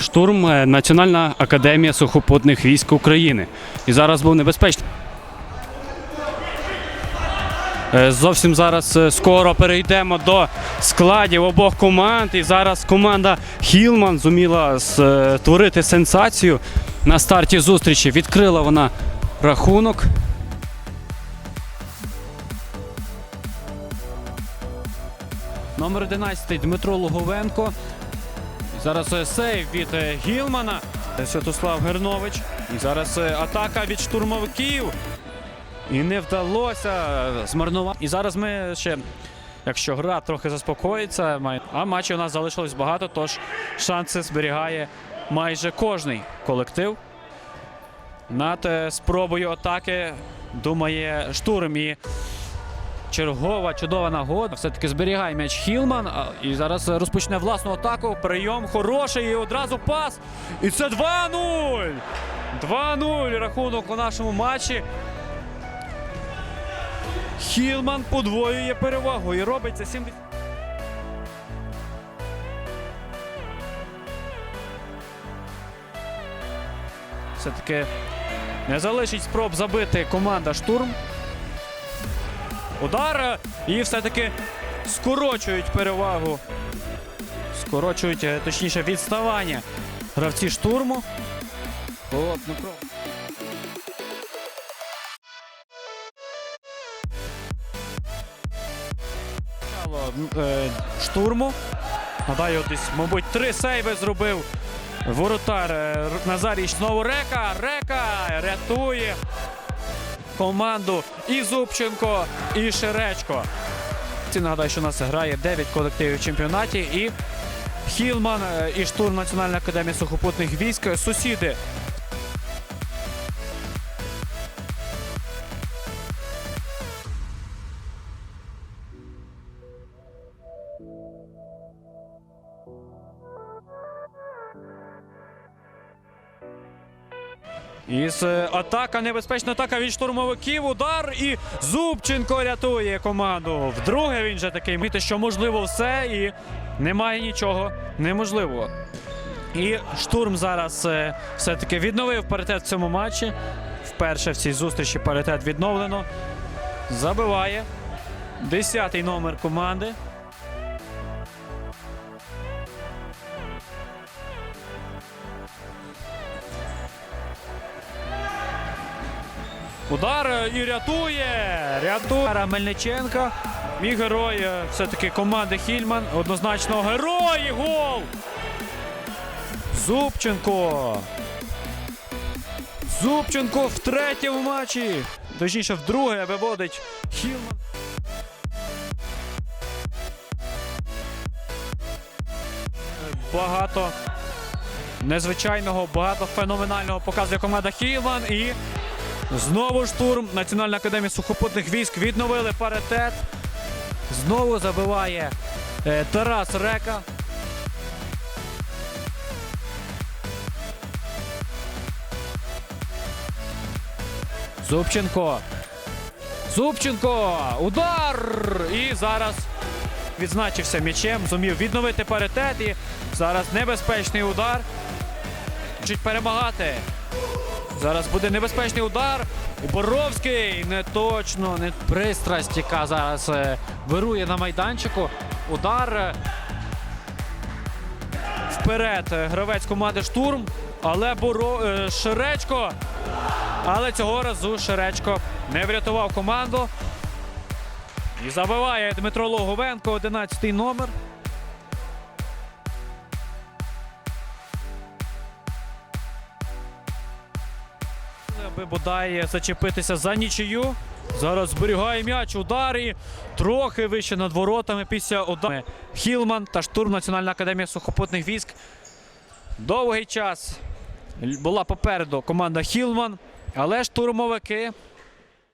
Штурм е, Національна академія сухопутних військ України. І зараз був небезпечний. Е, Зовсім зараз е, скоро перейдемо до складів обох команд. І зараз команда Хілман зуміла створити сенсацію на старті зустрічі. Відкрила вона рахунок. Номер 11 Дмитро Луговенко. Зараз е, сейв від е, Гілмана. Е, Святослав Гернович. І зараз атака від штурмовиків. І не вдалося змарнувати. І зараз ми ще, якщо гра трохи заспокоїться, а матчів у нас залишилось багато, тож шанси зберігає майже кожний колектив. Над спробою атаки думає штурм і Чергова чудова нагода. Все-таки зберігає м'яч Хілман. І зараз розпочне власну атаку. Прийом хороший і одразу пас. І це 2-0. 2-0 рахунок у нашому матчі. Хілман подвоює перевагу і робить це 70. Все-таки не залишить спроб забити команда штурм. Удар і все-таки скорочують перевагу. Скорочують, е, точніше, відставання гравці штурму. От, ну. Начало, е, штурму. Гадаю, десь, мабуть, три сейви зробив воротар е, Назарій знову Река. Река рятує команду і Зубченко, і Шеречко. Ці нагадаю, що у нас грає 9 колективів в чемпіонаті і Хілман е, і штурм Національної академії сухопутних військ. Сусіди. Із е, атака, небезпечна атака від штурмовиків. Удар і Зубченко рятує команду. Вдруге він же такий мити, що можливо все, і немає нічого неможливого. І штурм зараз е, все-таки відновив паритет в цьому матчі. Вперше в цій зустрічі паритет відновлено. Забиває. Десятий номер команди. Удар е, і рятує. Рятує Мельниченка. Мій герой е, все-таки команди Хільман. Однозначно герой. Гол. Зубченко. Зубченко в матчі. Точніше, вдруге виводить Хілман. Багато незвичайного, багато феноменального показує команда Хілман і Знову штурм Національної академії сухопутних військ відновили паритет. Знову забиває е, Тарас Река. Зубченко. Зубченко. Удар! І зараз відзначився м'ячем. Зумів відновити паритет. І зараз небезпечний удар. Хочуть перемагати. Зараз буде небезпечний удар. Боровський не точно, не пристрасть, яка зараз е, вирує на майданчику. Удар е, вперед. е, Гравець команди штурм. Але Боро... Шеречко. Але цього разу Шеречко не врятував команду. І забиває Дмитро Логовенко, 11 номер. Аби бодай зачепитися за нічию. Зараз зберігає м'яч, удар трохи вище над воротами після удару. Хілман та штурм Національної академії сухопутних військ. Довгий час була попереду команда Хілман, але штурмовики